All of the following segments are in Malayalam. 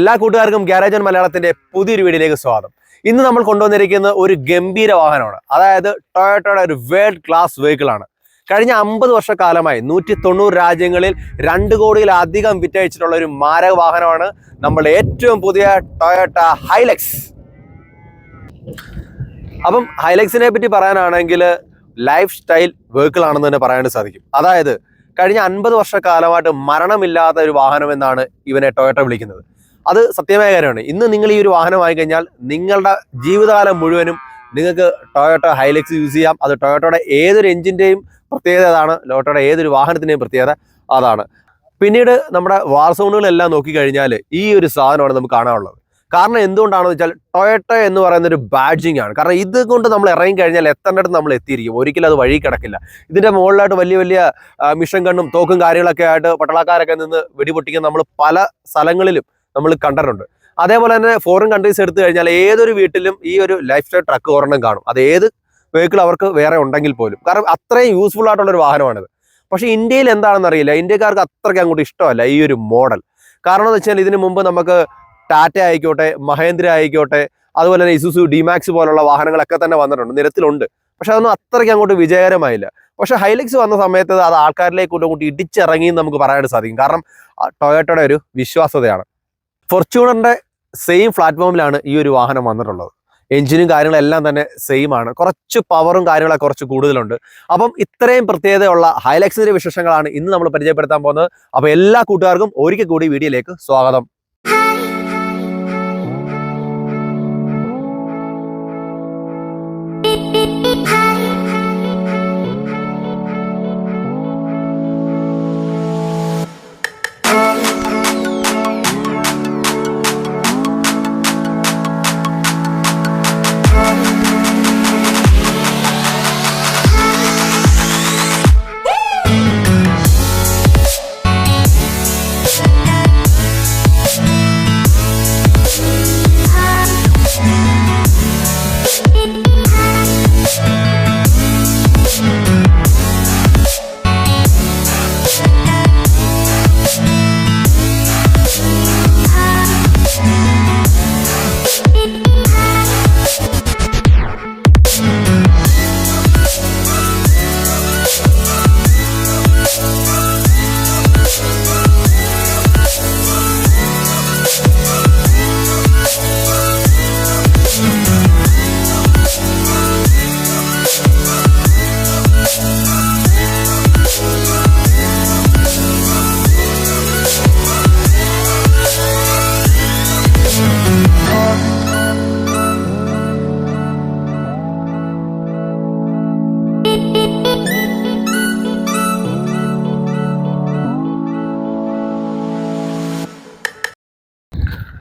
എല്ലാ കൂട്ടുകാർക്കും ഗ്യാരേജ് ആൻഡ് മലയാളത്തിന്റെ പുതിയൊരു വീഡിയോയിലേക്ക് സ്വാഗതം. ഇന്ന് നമ്മൾ കൊണ്ടുവന്നിരിക്കുന്ന ഒരു ഗംഭീര വാഹനമാണ്. അതായത് ടൊയോട്ടയുടെ ഒരു വേൾഡ് ക്ലാസ് വെഹിക്കിൾ ആണ്. കഴിഞ്ഞ അമ്പത് വർഷക്കാലമായി നൂറ്റി തൊണ്ണൂറ് രാജ്യങ്ങളിൽ രണ്ട് കോടിയിലധികം വിറ്റഴിച്ചിട്ടുള്ള ഒരു മാരക വാഹനമാണ് നമ്മുടെ ഏറ്റവും പുതിയ ടൊയോട്ട ഹൈലക്സ് അപ്പം ഹൈലക്സിനെ പറ്റി പറയാനാണെങ്കിൽ ലൈഫ് സ്റ്റൈൽ വെഹിക്കിൾ ആണെന്ന് തന്നെ പറയാൻ സാധിക്കും. അതായത് കഴിഞ്ഞ അൻപത് വർഷക്കാലമായിട്ട് മരണമില്ലാത്ത ഒരു വാഹനം എന്നാണ് ഇവനെ ടൊയോട്ട വിളിക്കുന്നത്. അത് സത്യമായ കാര്യമാണ്. ഇന്ന് നിങ്ങൾ ഈ ഒരു വാഹനം വാങ്ങിക്കഴിഞ്ഞാൽ നിങ്ങളുടെ ജീവിതകാലം മുഴുവനും നിങ്ങൾക്ക് ടൊയോട്ട ഹൈലക്സ് യൂസ് ചെയ്യാം. അത് ടൊയോട്ടയുടെ ഏതൊരു എഞ്ചിന്റെയും പ്രത്യേകത അതാണ്. ടൊയോട്ടയുടെ ഏതൊരു വാഹനത്തിന്റെയും പ്രത്യേകത അതാണ്. പിന്നീട് നമ്മുടെ വാർസോണുകളെല്ലാം നോക്കിക്കഴിഞ്ഞാൽ ഈ ഒരു സാധനമാണ് നമുക്ക് കാണാനുള്ളത്. കാരണം എന്തുകൊണ്ടാണെന്ന് വെച്ചാൽ ടൊയോട്ട എന്ന് പറയുന്ന ഒരു ബാഡ്ജിങ് ആണ്. കാരണം ഇത് കൊണ്ട് നമ്മൾ ഇറങ്ങി കഴിഞ്ഞാൽ എത്തേണ്ടടുത്ത് നമ്മൾ എത്തിയിരിക്കും. ഒരിക്കലും അത് വഴി കിടക്കില്ല. ഇതിന്റെ മുകളിലായിട്ട് വലിയ വലിയ മിഷൻ കണ്ണും തോക്കും കാര്യങ്ങളൊക്കെ ആയിട്ട് പട്ടാളക്കാരൊക്കെ നിന്ന് വെടിപൊട്ടിക്കാൻ നമ്മൾ പല സ്ഥലങ്ങളിലും നമ്മൾ കണ്ടിട്ടുണ്ട്. അതേപോലെ തന്നെ ഫോറിൻ കൺട്രീസ് എടുത്തു കഴിഞ്ഞാൽ ഏതൊരു വീട്ടിലും ഈ ഒരു ലൈഫ് സ്റ്റൈൽ ട്രക്ക് ഒരെണ്ണം കാണും. അത് ഏത് വെഹിക്കിൾ അവർക്ക് വേറെ ഉണ്ടെങ്കിൽ പോലും. കാരണം അത്രയും യൂസ്ഫുൾ ആയിട്ടുള്ള ഒരു വാഹനമാണിത്. പക്ഷേ ഇന്ത്യയിൽ എന്താണെന്ന് അറിയില്ല. ഇന്ത്യക്കാർക്ക് അത്രയ്ക്ക് അങ്ങോട്ട് ഇഷ്ടമല്ല ഈ ഒരു മോഡൽ കാരണം എന്ന് വെച്ചാൽ ഇതിനു മുമ്പ് നമുക്ക് ടാറ്റ ആയിക്കോട്ടെ മഹേന്ദ്ര ആയിക്കോട്ടെ അതുപോലെ തന്നെ ഇസുസു ഡിമാക്സ് പോലുള്ള വാഹനങ്ങളൊക്കെ തന്നെ വന്നിട്ടുണ്ട്. നിരത്തിലുണ്ട്. പക്ഷെ അതൊന്നും അത്രയ്ക്ക് അങ്ങോട്ട് വിജയകരമായില്ല. പക്ഷെ ഹൈലക്സ് വന്ന സമയത്ത് അത് ആൾക്കാരിലേക്ക് കൂട്ടി ഇടിച്ചിറങ്ങി നമുക്ക് പറയാനായിട്ട് സാധിക്കും. കാരണം ടൊയോട്ടയുടെ ഒരു വിശ്വാസതയാണ് ഫോർച്യൂണറിന്റെ സെയിം പ്ലാറ്റ്ഫോമിലാണ് ഈ ഒരു വാഹനം വന്നിട്ടുള്ളത്. എഞ്ചിനും കാര്യങ്ങളെല്ലാം തന്നെ സെയിം ആണ്. കുറച്ച് പവറും കാര്യങ്ങളൊക്കെ കുറച്ച് കൂടുതലുണ്ട്. അപ്പം ഇത്രയും പ്രത്യേകതയുള്ള ഹൈലക്സിന്റെ വിശേഷങ്ങളാണ് ഇന്ന് നമ്മൾ പരിചയപ്പെടുത്താൻ പോകുന്നത്. അപ്പോൾ എല്ലാ കൂട്ടുകാർക്കും ഒരിക്കൽ കൂടി വീഡിയോയിലേക്ക് സ്വാഗതം.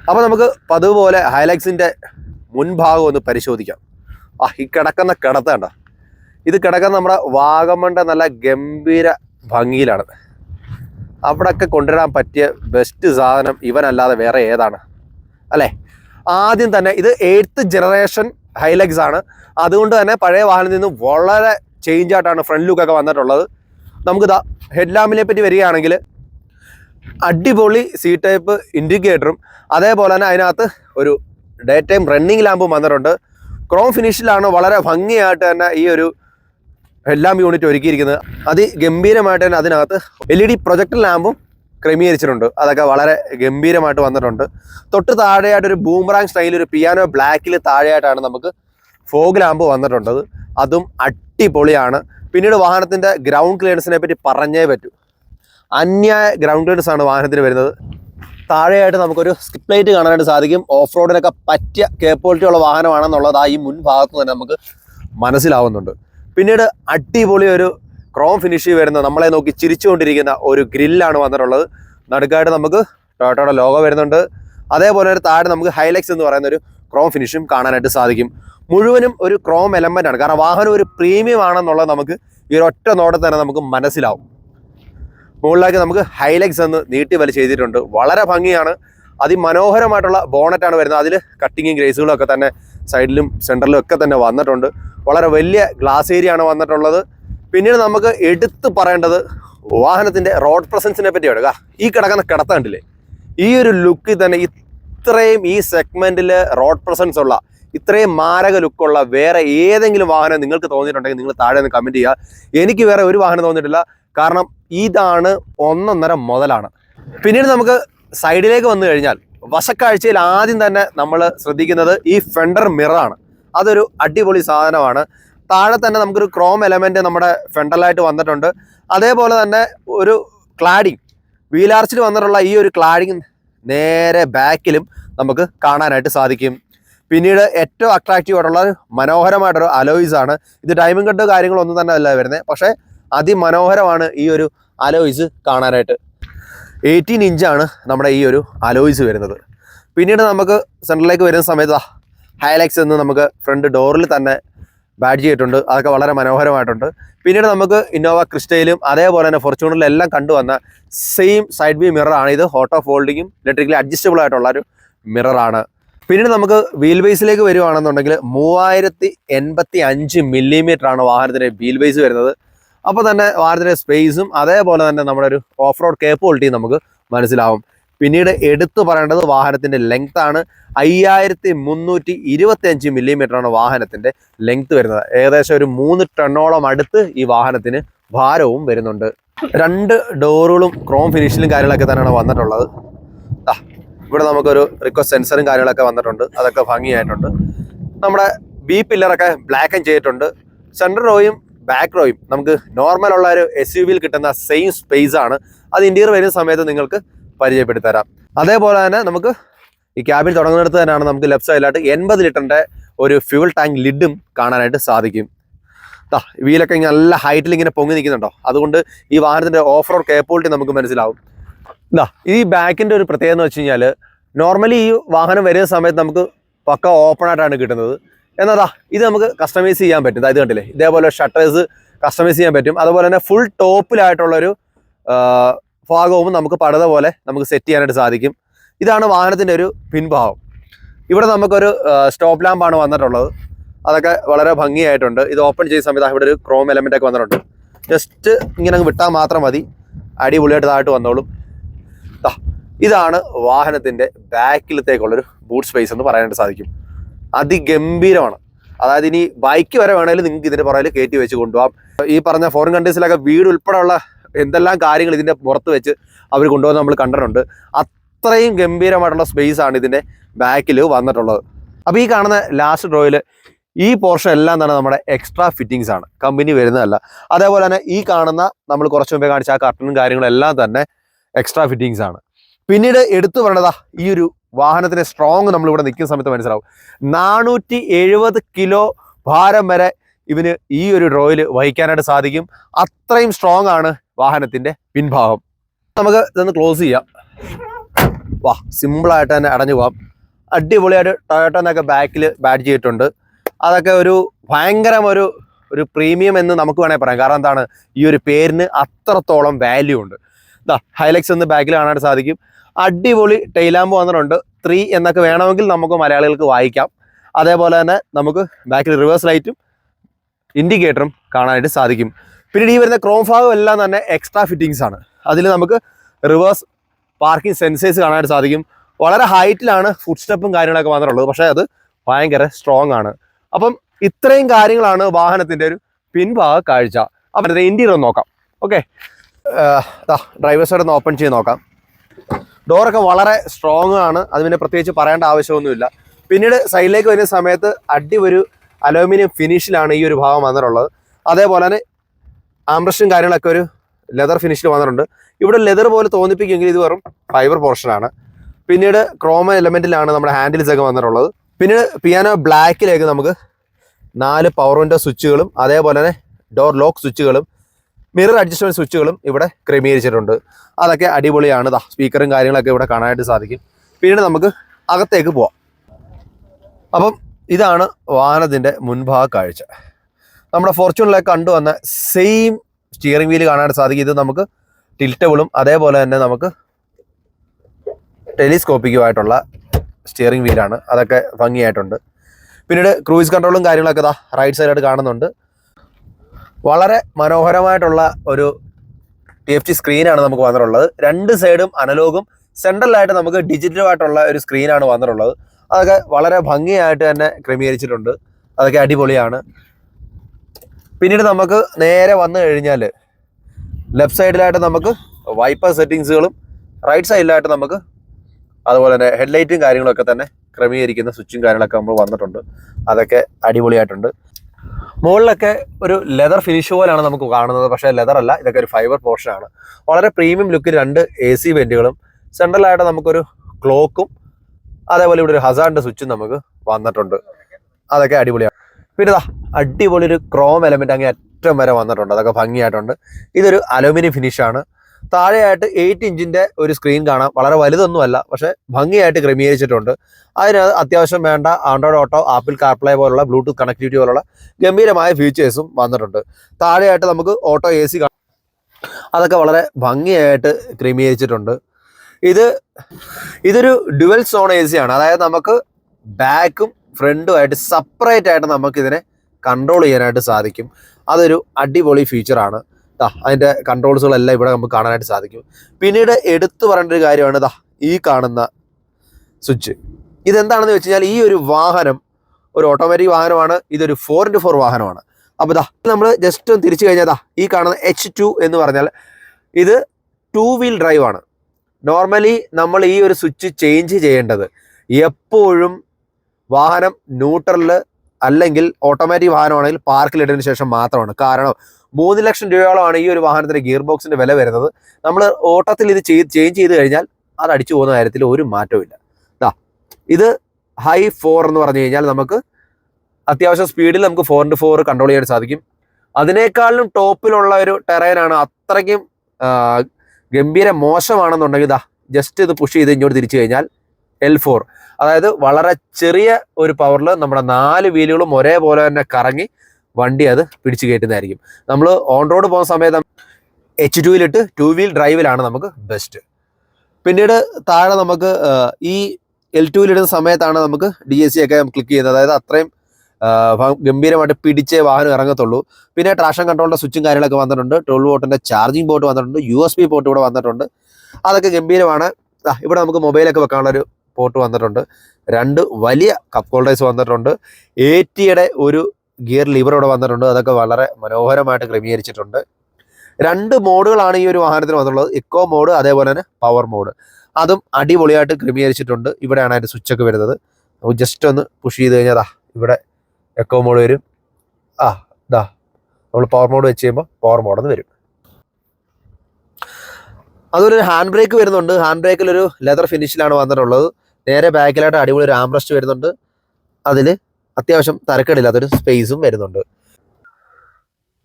അപ്പൊ നമുക്ക് പതിവ് പോലെ ഹൈലക്സിന്റെ മുൻഭാഗം ഒന്ന് പരിശോധിക്കാം. ആ ഈ കിടക്കുന്ന കിടത്തേണ്ട ഇത് കിടക്കുന്ന നമ്മുടെ വാഗമണ്ട നല്ല ഗംഭീര ഭംഗിയിലാണ്. അവിടെയൊക്കെ കൊണ്ടുവരാൻ പറ്റിയ ബെസ്റ്റ് സാധനം ഇവനല്ലാതെ വേറെ ഏതാണ്? അല്ലേ? ആദ്യം തന്നെ ഇത് എയ്ത്ത് ജനറേഷൻ ഹൈലക്സ് ആണ്. അതുകൊണ്ട് തന്നെ പഴയ വാഹനത്തിൽ നിന്ന് വളരെ ചേഞ്ച് ആയിട്ടാണ് ഫ്രണ്ട് ലുക്കൊക്കെ വന്നിട്ടുള്ളത്. നമുക്കിതാ ഹെഡ് ലാമ്പിനെ പറ്റി വരികയാണെങ്കിൽ അടിപൊളി സി ടൈപ്പ് ഇൻഡിക്കേറ്ററും അതേപോലെ തന്നെ അതിനകത്ത് ഒരു ഡേ ടൈം റണ്ണിങ് ലാമ്പും വന്നിട്ടുണ്ട്. ക്രോം ഫിനിഷിലാണ് വളരെ ഭംഗിയായിട്ട് തന്നെ ഈ ഒരു ലാമ്പ് യൂണിറ്റ് ഒരുക്കിയിരിക്കുന്നത്. അതിഗംഭീരമായിട്ട് തന്നെ അതിനകത്ത് എൽ ഇ ഡി പ്രൊജക്ടർ ലാമ്പും ക്രമീകരിച്ചിട്ടുണ്ട്. അതൊക്കെ വളരെ ഗംഭീരമായിട്ട് വന്നിട്ടുണ്ട്. തൊട്ട് താഴെയായിട്ട് ഒരു ബൂമറാങ് സ്റ്റൈൽ ഒരു പിയാനോ ബ്ലാക്കിൽ താഴെയായിട്ടാണ് നമുക്ക് ഫോഗ് ലാമ്പ് വന്നിട്ടുണ്ടത് അതും അടിപൊളിയാണ്. പിന്നീട് വാഹനത്തിന്റെ ഗ്രൗണ്ട് ക്ലിയറൻസിനെ പറ്റി പറഞ്ഞേ പറ്റൂ. അന്യായ ഗ്രൗണ്ടേഴ്സ് ആണ് വാഹനത്തിന് വരുന്നത്. താഴെയായിട്ട് നമുക്കൊരു സ്കിപ്പ് ലൈറ്റ് കാണാനായിട്ട് സാധിക്കും. ഓഫ് റോഡിനൊക്കെ പറ്റിയ കേപ്പബിലിറ്റി ഉള്ള വാഹനമാണെന്നുള്ളത് ആ ഈ മുൻഭാഗത്ത് തന്നെ നമുക്ക് മനസ്സിലാവുന്നുണ്ട്. പിന്നീട് അടിപൊളി ഒരു ക്രോം ഫിനിഷ് വരുന്ന നമ്മളെ നോക്കി ചിരിച്ചുകൊണ്ടിരിക്കുന്ന ഒരു ഗ്രില്ലാണ് വന്നിട്ടുള്ളത്. നടുക്കായിട്ട് നമുക്ക് ടൊയോട്ടയുടെ ലോഗോ വരുന്നുണ്ട്. അതേപോലെ ഒരു താഴെ നമുക്ക് ഹൈലക്സ് എന്ന് പറയുന്ന ഒരു ക്രോം ഫിനിഷും കാണാനായിട്ട് സാധിക്കും. മുഴുവനും ഒരു ക്രോം എലമെന്റ് ആണ്. കാരണം വാഹനം ഒരു പ്രീമിയം ആണെന്നുള്ളത് നമുക്ക് ഈ ഒറ്റ നോട്ടത്തിൽ തന്നെ നമുക്ക് മനസ്സിലാവും. മുകളിലേക്ക് നമുക്ക് ഹൈലൈറ്റ്സ് എന്ന് നീട്ടി വലി ചെയ്തിട്ടുണ്ട്. വളരെ ഭംഗിയാണ്. അതിമനോഹരമായിട്ടുള്ള ബോണറ്റാണ് വരുന്നത്. അതിൽ കട്ടിങ്ങും ഗ്രേസുകളും ഒക്കെ തന്നെ സൈഡിലും സെന്ററിലും ഒക്കെ തന്നെ വന്നിട്ടുണ്ട്. വളരെ വലിയ ഗ്ലാസ് ഏരിയ ആണ് വന്നിട്ടുള്ളത്. പിന്നീട് നമുക്ക് എടുത്തു പറയേണ്ടത് വാഹനത്തിന്റെ റോഡ് പ്രസൻസിനെ പറ്റിയാണ്. കാ ഈ കിടക്കുന്ന കിടത്ത കണ്ടില്ലേ? ഈ ഒരു ലുക്കിൽ തന്നെ ഇത്രയും ഈ സെഗ്മെന്റിൽ റോഡ് പ്രസൻസ് ഉള്ള ഇത്രയും മാരക ലുക്കുള്ള വേറെ ഏതെങ്കിലും വാഹനം നിങ്ങൾക്ക് തോന്നിയിട്ടുണ്ടെങ്കിൽ നിങ്ങൾ താഴെ നിന്ന് കമന്റ് ചെയ്യുക. എനിക്ക് വേറെ ഒരു വാഹനം തോന്നിയിട്ടില്ല. കാരണം ഇതാണ് ഒന്നൊന്നര മുതലാണ്. പിന്നീട് നമുക്ക് സൈഡിലേക്ക് വന്നു കഴിഞ്ഞാൽ വശക്കാഴ്ചയിൽ ആദ്യം തന്നെ നമ്മൾ ശ്രദ്ധിക്കുന്നത് ഈ ഫെൻഡർ മിററാണ് അതൊരു അടിപൊളി സാധനമാണ്. താഴെ തന്നെ നമുക്കൊരു ക്രോം എലമെന്റ് നമ്മുടെ ഫെൻഡറിലായിട്ട് വന്നിട്ടുണ്ട്. അതേപോലെ തന്നെ ഒരു ക്ലാഡിങ് വീലാർച്ചിൽ വന്നിട്ടുള്ള ഈ ഒരു ക്ലാഡിങ് നേരെ ബാക്കിലും നമുക്ക് കാണാനായിട്ട് സാധിക്കും. പിന്നീട് ഏറ്റവും അട്രാക്റ്റീവ് ആയിട്ടുള്ള മനോഹരമായിട്ടൊരു അലോയ്സ് ആണ്. ഇത് ഡയമണ്ട് കട്ട് കാര്യങ്ങളൊന്നും തന്നെ അല്ല വരുന്നത്. പക്ഷേ അതിമനോഹരമാണ് ഈ ഒരു അലോയ്സ് കാണാനായിട്ട്. എയ്റ്റീൻ ഇഞ്ചാണ് നമ്മുടെ ഈ ഒരു അലോയ്സ് വരുന്നത്. പിന്നീട് നമുക്ക് സെൻട്രലിലേക്ക് വരുന്ന സമയത്ത് ഹൈലക്സ് എന്ന് നമുക്ക് ഫ്രണ്ട് ഡോറിൽ തന്നെ ബാഡ്ജ് ചെയ്തിട്ടുണ്ട്. അതൊക്കെ വളരെ മനോഹരമായിട്ടുണ്ട്. പിന്നീട് നമുക്ക് ഇന്നോവ ക്രിസ്റ്റയിലും അതേപോലെ തന്നെ ഫോർച്യൂണറിലും എല്ലാം കണ്ടുവന്ന സെയിം സൈഡ് വ്യൂ മിററാണ് ഇത് ഓട്ടോ ഫോൾഡിങ്ങും ഇലക്ട്രിക്കലി അഡ്ജസ്റ്റബിൾ ആയിട്ടുള്ള ഒരു മിററാണ് പിന്നീട് നമുക്ക് വീൽ ബേസിലേക്ക് വരുവാണെന്നുണ്ടെങ്കിൽ മൂവായിരത്തി എൺപത്തി അഞ്ച് മില്ലിമീറ്റർ ആണ് വാഹനത്തിന്റെ വീൽ ബേസ് വരുന്നത്. അപ്പോൾ തന്നെ വാഹനത്തിന്റെ സ്പേസും അതേപോലെ തന്നെ നമ്മുടെ ഒരു ഓഫ് റോഡ് കേപ്പബിലിറ്റിയും നമുക്ക് മനസ്സിലാവും. പിന്നീട് എടുത്തു പറയേണ്ടത് വാഹനത്തിന്റെ ലെങ്ത് ആണ്. അയ്യായിരത്തി മുന്നൂറ്റി ഇരുപത്തി അഞ്ച് മില്ലിമീറ്റർ ആണ് വാഹനത്തിന്റെ ലെങ്ത് വരുന്നത്. ഏകദേശം ഒരു മൂന്ന് ടണ്ണോളം അടുത്ത് ഈ വാഹനത്തിന് ഭാരവും വരുന്നുണ്ട്. രണ്ട് ഡോറുകളും ക്രോം ഫിനിഷിലും കാര്യങ്ങളൊക്കെ തന്നെയാണ് വന്നിട്ടുള്ളത്. ഇവിടെ നമുക്കൊരു റിക്വസ്റ്റ് സെൻസറും കാര്യങ്ങളൊക്കെ വന്നിട്ടുണ്ട്. അതൊക്കെ ഭംഗിയായിട്ടുണ്ട്. നമ്മുടെ ബി പില്ലറൊക്കെ ബ്ലാക്ക് ചെയ്തിട്ടുണ്ട്. സെൻട്രൽ റോയും ബാക്ക് റോയും നമുക്ക് നോർമൽ ഉള്ള ഒരു എസ് യു വിയിൽ കിട്ടുന്ന സെയിം സ്പേസ് ആണ്. അത് ഇന്റീരിയർ വരുന്ന സമയത്ത് നിങ്ങൾക്ക് പരിചയപ്പെടുത്തരാം. അതേപോലെ തന്നെ നമുക്ക് ഈ ക്യാബിൻ തുടങ്ങുന്നിടത്ത് തന്നെയാണ് നമുക്ക് ലെഫ്റ്റ് സൈഡിലായിട്ട് എൺപത് ലിറ്ററിന്റെ ഒരു ഫ്യൂൾ ടാങ്ക് ലിഡും കാണാനായിട്ട് സാധിക്കും. ദാ വീലൊക്കെ ഇങ്ങനെ നല്ല ഹൈറ്റിൽ ഇങ്ങനെ പൊങ്ങി നിൽക്കുന്നുണ്ടോ? അതുകൊണ്ട് ഈ വാഹനത്തിന്റെ ഓഫ് റോഡ് കേപ്പബിലിറ്റി നമുക്ക് മനസ്സിലാവും. ദാ ഈ ബാക്കിന്റെ ഒരു പ്രത്യേകത എന്ന് വെച്ച് കഴിഞ്ഞാൽ നോർമലി ഈ വാഹനം വരുന്ന സമയത്ത് നമുക്ക് പക്ക ഓപ്പൺ ആയിട്ടാണ് കിട്ടുന്നത്. എന്നതാ ഇത് നമുക്ക് കസ്റ്റമൈസ് ചെയ്യാൻ പറ്റും. ഇത് കണ്ടില്ലേ? ഇതേപോലെ ഷട്ടേഴ്സ് കസ്റ്റമൈസ് ചെയ്യാൻ പറ്റും. അതുപോലെ തന്നെ ഫുൾ ടോപ്പിലായിട്ടുള്ളൊരു ഭാഗവും നമുക്ക് പടത പോലെ നമുക്ക് സെറ്റ് ചെയ്യാനായിട്ട് സാധിക്കും. ഇതാണ് വാഹനത്തിന്റെ ഒരു പിൻഭാഗം. ഇവിടെ നമുക്കൊരു സ്റ്റോപ്പ് ലാമ്പാണ് വന്നിട്ടുള്ളത്. അതൊക്കെ വളരെ ഭംഗിയായിട്ടുണ്ട്. ഇത് ഓപ്പൺ ചെയ്യുന്ന സമയത്ത് ഇവിടെ ഒരു ക്രോം എലമെന്റ് ഒക്കെ വന്നിട്ടുണ്ട്. ജസ്റ്റ് ഇങ്ങനെ വിട്ടാൽ മാത്രം മതി. അടിപൊളിയായിട്ട് താഴോട്ട് വന്നോളും ഇതാണ് വാഹനത്തിന്റെ ബാക്കിലത്തേക്കുള്ളൊരു ബൂട്ട് സ്പേസ് എന്ന് പറയാനായിട്ട് സാധിക്കും. അതിഗംഭീരമാണ്. അതായത് ഇനി ബൈക്ക് വരെ വേണമെങ്കിൽ നിങ്ങൾക്ക് ഇതിന്റെ പുറകിൽ കയറ്റി വെച്ച് കൊണ്ടുപോകാം ഈ പറഞ്ഞ ഫോറിൻ കൺട്രീസിലൊക്കെ വീട് ഉൾപ്പെടെയുള്ള എന്തെല്ലാം കാര്യങ്ങൾ ഇതിന്റെ പുറത്ത് വെച്ച് അവർ കൊണ്ടുപോകുന്ന നമ്മൾ കണ്ടിട്ടുണ്ട്. അത്രയും ഗംഭീരമായിട്ടുള്ള സ്പേസ് ആണ് ഇതിന്റെ ബാക്കിൽ വന്നിട്ടുള്ളത്. അപ്പോൾ ഈ കാണുന്ന ലാസ്റ്റ് ഡ്രോയിൽ ഈ പോർഷൻ എല്ലാം തന്നെ നമ്മുടെ എക്സ്ട്രാ ഫിറ്റിങ്സ് ആണ്. കമ്പനി വരുന്നതല്ല. അതേപോലെ തന്നെ ഈ കാണുന്ന നമ്മൾ കുറച്ച് മുമ്പേ കാണിച്ച ആ കർട്ടനും കാര്യങ്ങളും എല്ലാം തന്നെ എക്സ്ട്രാ ഫിറ്റിങ്സ് ആണ്. പിന്നീട് എടുത്തു പറയണതാ ഈ ഒരു വാഹനത്തിന്റെ സ്ട്രോങ് നമ്മൾ ഇവിടെ നിൽക്കുന്ന സമയത്ത് മനസ്സിലാവും. നാനൂറ്റി എഴുപത് കിലോ ഭാരം വരെ ഇവന് ഈ ഒരു ഡ്രോയിൽ വഹിക്കാനായിട്ട് സാധിക്കും. അത്രയും സ്ട്രോങ് ആണ് വാഹനത്തിന്റെ പിൻഭാഗം. നമുക്ക് ഇതൊന്ന് ക്ലോസ് ചെയ്യാം. വാ സിമ്പിൾ ആയിട്ട് തന്നെ അടഞ്ഞു പോവാം. അടിപൊളിയായിട്ട് ടൊയോട്ട എന്നൊക്കെ ബാക്കിൽ ബാഡ് ചെയ്തിട്ടുണ്ട്. അതൊക്കെ ഒരു ഭയങ്കരം ഒരു ഒരു പ്രീമിയം എന്ന് നമുക്ക് വേണമെങ്കിൽ പറയാം. കാരണം എന്താണ്? ഈ ഒരു പേരിന് അത്രത്തോളം വാല്യൂ ഉണ്ട്. ഇതാ ഹൈലക്സ് ഒന്ന് ബാക്കിൽ കാണാനായിട്ട് സാധിക്കും. അടിപൊളി ടൈലാമ്പ് വന്നിട്ടുണ്ട്. ത്രീ എന്നൊക്കെ വേണമെങ്കിൽ നമുക്ക് മലയാളികൾക്ക് വായിക്കാം. അതേപോലെ തന്നെ നമുക്ക് ബാക്കിൽ റിവേഴ്സ് ലൈറ്റും ഇൻഡിക്കേറ്ററും കാണാനായിട്ട് സാധിക്കും. പിന്നീട് ഈ വരുന്ന ക്രോം ഭാഗം എല്ലാം തന്നെ എക്സ്ട്രാ ഫിറ്റിങ്സ് ആണ്. അതിൽ നമുക്ക് റിവേഴ്സ് പാർക്കിംഗ് സെൻസേഴ്സ് കാണാനായിട്ട് സാധിക്കും. വളരെ ഹൈറ്റിലാണ് ഫുഡ് സ്റ്റെപ്പും കാര്യങ്ങളൊക്കെ വന്നിട്ടുള്ളത്. പക്ഷേ അത് ഭയങ്കര സ്ട്രോങ് ആണ്. അപ്പം ഇത്രയും കാര്യങ്ങളാണ് വാഹനത്തിന്റെ ഒരു പിൻഭാഗ കാഴ്ച. അപ്പം ഇൻഡിയർ ഒന്ന് നോക്കാം. ഓക്കെ ഡ്രൈവർ സൈഡ് ഒന്ന് ഓപ്പൺ ചെയ്ത് നോക്കാം. ഡോറൊക്കെ വളരെ സ്ട്രോങ് ആണ്. അത് പിന്നെ പ്രത്യേകിച്ച് പറയേണ്ട ആവശ്യമൊന്നുമില്ല. പിന്നീട് സൈഡിലേക്ക് വരുന്ന സമയത്ത് അടി ഒരു അലൂമിനിയം ഫിനിഷിലാണ് ഈ ഒരു ഭാഗം വന്നിട്ടുള്ളത്. അതേപോലെ തന്നെ ആംബ്രഷും കാര്യങ്ങളൊക്കെ ഒരു ലെതർ ഫിനിഷിൽ വന്നിട്ടുണ്ട്. ഇവിടെ ലെതർ പോലെ തോന്നിപ്പിക്കുമെങ്കിൽ ഇത് വെറും ഫൈബർ പോർഷനാണ് പിന്നീട് ക്രോമ എലമെന്റിലാണ് നമ്മുടെ ഹാൻഡിൽസ് ഒക്കെ വന്നിട്ടുള്ളത്. പിന്നീട് പിയാനോ ബ്ലാക്കിലേക്ക് നമുക്ക് നാല് പവർ വിൻഡോ സ്വിച്ചുകളും അതേപോലെ തന്നെ ഡോർ ലോക്ക് സ്വിച്ചുകളും മിറർ അഡ്ജസ്റ്റ്മെന്റ് സ്വിച്ചുകളും ഇവിടെ ക്രമീകരിച്ചിട്ടുണ്ട്. അതൊക്കെ അടിപൊളിയാണ് ദാ. സ്പീക്കറും കാര്യങ്ങളൊക്കെ ഇവിടെ കാണാനായിട്ട് സാധിക്കും. പിന്നീട് നമുക്ക് അകത്തേക്ക് പോവാം. അപ്പം ഇതാണ് വാഹനത്തിന്റെ മുൻഭാഗ കാഴ്ച. നമ്മുടെ ഫോർച്യൂണിലൊക്കെ കണ്ടുവന്ന സെയിം സ്റ്റിയറിംഗ് വീൽ കാണാനായിട്ട് സാധിക്കും. ഇത് നമുക്ക് ടിൽറ്റബിളും അതേപോലെ തന്നെ നമുക്ക് ടെലിസ്കോപ്പിക്കുമായിട്ടുള്ള സ്റ്റിയറിംഗ് വീലാണ് അതൊക്കെ ഭംഗിയായിട്ടുണ്ട്. പിന്നീട് ക്രൂയിസ് കൺട്രോളും കാര്യങ്ങളൊക്കെ ഇതാ റൈറ്റ് സൈഡായിട്ട് കാണുന്നുണ്ട്. വളരെ മനോഹരമായിട്ടുള്ള ഒരു ടി എഫ് ടി സ്ക്രീനാണ് നമുക്ക് വന്നിട്ടുള്ളത്. രണ്ട് സൈഡും അനലോഗും സെൻട്രലായിട്ട് നമുക്ക് ഡിജിറ്റലുമായിട്ടുള്ള ഒരു സ്ക്രീനാണ് വന്നിട്ടുള്ളത്. അതൊക്കെ വളരെ ഭംഗിയായിട്ട് തന്നെ ക്രമീകരിച്ചിട്ടുണ്ട്. അതൊക്കെ അടിപൊളിയാണ്. പിന്നീട് നമുക്ക് നേരെ വന്നു കഴിഞ്ഞാൽ ലെഫ്റ്റ് സൈഡിലായിട്ട് നമുക്ക് വൈപ്പർ സെറ്റിങ്സുകളും റൈറ്റ് സൈഡിലായിട്ട് നമുക്ക് അതുപോലെ തന്നെ ഹെഡ്ലൈറ്റും കാര്യങ്ങളൊക്കെ തന്നെ ക്രമീകരിക്കുന്ന സ്വിച്ചും കാര്യങ്ങളൊക്കെ നമ്മൾ വന്നിട്ടുണ്ട്. അതൊക്കെ അടിപൊളിയായിട്ടുണ്ട്. മുകളിലൊക്കെ ഒരു ലെതർ ഫിനിഷ് പോലെയാണ് നമുക്ക് കാണുന്നത്. പക്ഷേ ലെതർ അല്ല ഇതൊക്കെ ഒരു ഫൈബർ പോർഷൻ ആണ്. വളരെ പ്രീമിയം ലുക്കിൽ രണ്ട് എ സി വെന്റുകളും സെൻട്രലായിട്ട് നമുക്കൊരു ക്ലോക്കും അതേപോലെ ഇവിടെ ഒരു ഹസാറിന്റെ സ്വിച്ചും നമുക്ക് വന്നിട്ടുണ്ട്. അതൊക്കെ അടിപൊളിയാണ്. പിന്നെ ഇതാ അടിപൊളി ഒരു ക്രോം എലമെന്റ് അങ്ങ് ഏറ്റവും വരെ വന്നിട്ടുണ്ട്. അതൊക്കെ ഭംഗിയായിട്ടുണ്ട്. ഇതൊരു അലുമിനിയം ഫിനിഷാണ് താഴെയായിട്ട് എയ്റ്റ് ഇഞ്ചിന്റെ ഒരു സ്ക്രീൻ കാണാം. വളരെ വലുതൊന്നുമല്ല പക്ഷെ ഭംഗിയായിട്ട് ക്രമീകരിച്ചിട്ടുണ്ട്. അതിന് അത്യാവശ്യം വേണ്ട ആൻഡ്രോയിഡ് ഓട്ടോ ആപ്പിൾ കാർപ്ലേ പോലുള്ള ബ്ലൂടൂത്ത് കണക്ടിവിറ്റി പോലുള്ള ഗംഭീരമായ ഫീച്ചേഴ്സും വന്നിട്ടുണ്ട്. താഴെയായിട്ട് നമുക്ക് ഓട്ടോ എ സി അതൊക്കെ വളരെ ഭംഗിയായിട്ട് ക്രമീകരിച്ചിട്ടുണ്ട്. ഇത് ഇതൊരു ഡുവൽ സോൺ എ സി ആണ്. അതായത് നമുക്ക് ബാക്കും ഫ്രണ്ടുമായിട്ട് സെപ്പറേറ്റ് ആയിട്ട് നമുക്കിതിനെ കൺട്രോൾ ചെയ്യാനായിട്ട് സാധിക്കും. അതൊരു അടിപൊളി ഫീച്ചറാണ് ദാ അതിന്റെ കൺട്രോൾസുകളെല്ലാം ഇവിടെ നമുക്ക് കാണാനായിട്ട് സാധിക്കും. പിന്നീട് എടുത്തു പറയേണ്ട ഒരു കാര്യമാണ് ദാ ഈ കാണുന്ന സ്വിച്ച്. ഇതെന്താണെന്ന് വെച്ച് കഴിഞ്ഞാൽ ഈ ഒരു വാഹനം ഒരു ഓട്ടോമാറ്റിക് വാഹനമാണ് ഇതൊരു ഫോർ ഇന്റു ഫോർ വാഹനമാണ്. അപ്പോൾ ദാ നമ്മൾ ജസ്റ്റ് ഒന്ന് തിരിച്ചു കഴിഞ്ഞാൽ ദാ ഈ കാണുന്ന എച്ച് ടു എന്ന് പറഞ്ഞാൽ ഇത് ടു വീൽ ഡ്രൈവ് ആണ്. നോർമലി നമ്മൾ ഈ ഒരു സ്വിച്ച് ചേഞ്ച് ചെയ്യേണ്ടത് എപ്പോഴും വാഹനം ന്യൂട്രലിൽ അല്ലെങ്കിൽ ഓട്ടോമാറ്റിക് വാഹനമാണെങ്കിൽ പാർക്കിലിട്ടതിന് ശേഷം മാത്രമാണ്. കാരണം മൂന്ന് ലക്ഷം രൂപയോളമാണ് ഈ ഒരു വാഹനത്തിന്റെ ഗിയർ ബോക്സിന്റെ വില വരുന്നത്. നമ്മൾ ഓട്ടത്തിൽ ഇത് ചേഞ്ച് ചെയ്ത് കഴിഞ്ഞാൽ അത് അടിച്ചു പോകുന്ന കാര്യത്തിൽ ഒരു മാറ്റവും ദാ ഇത് ഹൈ ഫോർ എന്ന് പറഞ്ഞു കഴിഞ്ഞാൽ നമുക്ക് അത്യാവശ്യം സ്പീഡിൽ നമുക്ക് ഫോർ ഇന്റു ഫോർ കൺട്രോൾ ചെയ്യാൻ സാധിക്കും. അതിനേക്കാളും ടോപ്പിലുള്ള ഒരു ടെറൈനാണ് അത്രയ്ക്കും ഗംഭീര മോശമാണെന്നുണ്ടെങ്കിൽ ഇതാ ജസ്റ്റ് ഇത് പുഷ് ചെയ്ത് ഇങ്ങോട്ട് തിരിച്ചു കഴിഞ്ഞാൽ എൽ ഫോർ അതായത് വളരെ ചെറിയ ഒരു പവറിൽ നമ്മുടെ നാല് വീലുകളും ഒരേപോലെ തന്നെ കറങ്ങി വണ്ടി അത് പിടിച്ചു കയറ്റുന്നതായിരിക്കും. നമ്മൾ ഓൺ റോഡ് പോകുന്ന സമയത്ത് എച്ച് ടുവിലിട്ട് ടു വീൽ ഡ്രൈവിലാണ് നമുക്ക് ബെസ്റ്റ് പിന്നീട് താഴെ നമുക്ക് ഈ എൽ ടുവിലിടുന്ന സമയത്താണ് നമുക്ക് ഡി എസ് സി ഒക്കെ ക്ലിക്ക് ചെയ്യുന്നത്. അതായത് അത്രയും ഗംഭീരമായിട്ട് പിടിച്ചേ വാഹനം ഇറങ്ങത്തുള്ളൂ. പിന്നെ ട്രാക്ഷൻ കൺട്രോളിന്റെ സ്വിച്ചും കാര്യങ്ങളൊക്കെ വന്നിട്ടുണ്ട്. ട്വൽവ് ബോട്ടിന്റെ ചാർജിങ് പോർട്ട് വന്നിട്ടുണ്ട്. യു എസ് ബി പോർട്ട് ഇവിടെ വന്നിട്ടുണ്ട്. അതൊക്കെ ഗംഭീരമാണ്. ഇവിടെ നമുക്ക് മൊബൈലൊക്കെ വെക്കാനുള്ളൊരു പോർട്ട് വന്നിട്ടുണ്ട്. രണ്ട് വലിയ കപ്പ് ഹോൾഡേഴ്സ് വന്നിട്ടുണ്ട്. എ ടിയുടെ ഒരു ഗിയർ ലിവർ ഇവിടെ വന്നിട്ടുണ്ട്. അതൊക്കെ വളരെ മനോഹരമായിട്ട് ക്രമീകരിച്ചിട്ടുണ്ട്. രണ്ട് മോഡുകളാണ് ഈ ഒരു വാഹനത്തിന് വന്നിട്ടുള്ളത്. ഇക്കോ മോഡ് അതേപോലെ തന്നെ പവർ മോഡ് അതും അടിപൊളിയായിട്ട് ക്രമീകരിച്ചിട്ടുണ്ട്. ഇവിടെയാണ് അതിന്റെ സ്വിച്ച് ഒക്കെ വരുന്നത്. നമുക്ക് ജസ്റ്റ് ഒന്ന് പുഷ് ചെയ്ത് കഴിഞ്ഞാൽ ദാ ഇവിടെ എക്കോ മോഡ് വരും. ആ ദാ നമ്മൾ പവർ മോഡ് വെച്ച് കഴിയുമ്പോൾ പവർ മോഡ് എന്ന് വരും. അതൊരു ഹാൻഡ് ബ്രേക്ക് വരുന്നുണ്ട്. ഹാൻഡ് ബ്രേക്കിൽ ഒരു ലെതർ ഫിനിഷിലാണ് വന്നിട്ടുള്ളത്. നേരെ ബാക്കിലായിട്ട് അടിപൊളി ഒരു ആംബ്രസ്റ്റ് വരുന്നുണ്ട്. അതിൽ അത്യാവശ്യം തരക്കേടില്ലാത്തൊരു സ്പേസും വരുന്നുണ്ട്.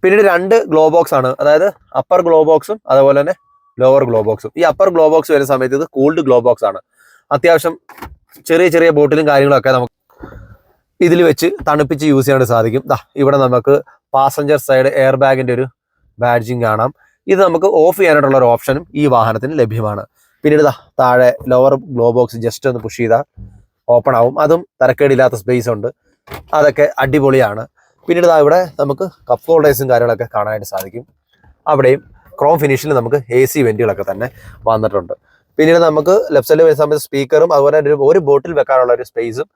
പിന്നീട് രണ്ട് ഗ്ലോ ബോക്സ് ആണ്. അതായത് അപ്പർ ഗ്ലോ ബോക്സും അതുപോലെ തന്നെ ലോവർ ഗ്ലോ ബോക്സും ഈ അപ്പർ ഗ്ലോ ബോക്സ് വരുന്ന സമയത്ത് ഇത് കൂൾഡ് ഗ്ലോ ബോക്സ് ആണ്. അത്യാവശ്യം ചെറിയ ചെറിയ ബോട്ടിലും കാര്യങ്ങളൊക്കെ നമുക്ക് ഇതിൽ വെച്ച് തണുപ്പിച്ച് യൂസ് ചെയ്യാൻ സാധിക്കും. ദാ ഇവിടെ നമുക്ക് പാസഞ്ചർ സൈഡ് എയർ ബാഗിന്റെ ഒരു ബാഡ്ജിങ് കാണാം. ഇത് നമുക്ക് ഓഫ് ചെയ്യാനായിട്ടുള്ള ഒരു ഓപ്ഷനും ഈ വാഹനത്തിന് ലഭ്യമാണ്. പിന്നീട് ദാ താഴെ ലോവർ ഗ്ലോ ബോക്സ് ജസ്റ്റ് ഒന്ന് പുഷ് ചെയ്താൽ ഓപ്പൺ ആവും. അതും തരക്കേടില്ലാത്ത സ്പേസ് ഉണ്ട്. അതൊക്കെ അടിപൊളിയാണ്. പിന്നീട് ഇവിടെ നമുക്ക് കപ്പ് ഹോൾഡേഴ്സും കാര്യങ്ങളൊക്കെ കാണാനായിട്ട് സാധിക്കും. അവിടെയും ക്രോം ഫിനിഷിൽ നമുക്ക് എ സി വെന്റുകളൊക്കെ തന്നെ വന്നിട്ടുണ്ട്. പിന്നീട് നമുക്ക് ലെഫ്റ്റ് സൈഡിൽ വരുന്ന സമയത്ത് സ്പീക്കറും അതുപോലെ ഒരു ഒരു ബോട്ടിൽ വെക്കാനുള്ള ഒരു സ്പേസും